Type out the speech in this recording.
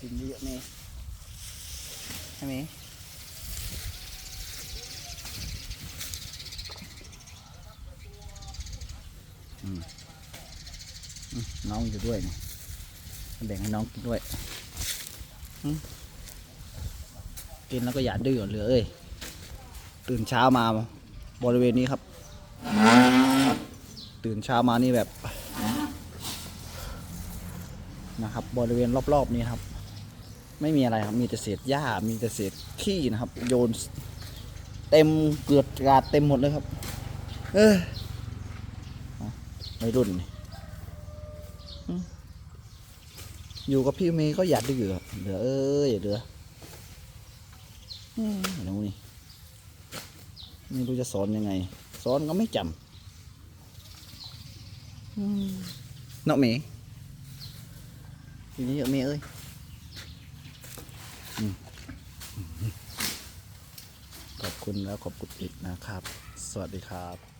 กินเยอะๆเมย์ใช่ไหมอืมอืมน้องอยู่ด้วยนี่แบ่งให้น้องกินด้วยอืมกินแล้วก็อย่าดื้อเหลือเอ้ย ตื่นเช้ามาบริเวณนี้ครับ ตื่นเช้ามานี่แบบ นะครับ บริเวณรอบๆนี้ครับ ไม่มีอะไรครับมีแต่เศษหญ้ามีแต่เศษขี้นะครับ โยนเต็มเกลือดกราดเต็มหมดเลยครับ เออเอาไม่รุ่นนี่อืมอยู่กับพี่เมย์ก็อย่าดื้อครับเหลือเอ้ยเหลืออืมเดี๋ยวนี่ไม่รู้จะสอนยังไง สอนก็ไม่จำอืมเนาะเมย์ ทีนี้เยอะเมย์เอ้ยขอบคุณแล้วขอบคุณอีกนะครับ สวัสดีครับ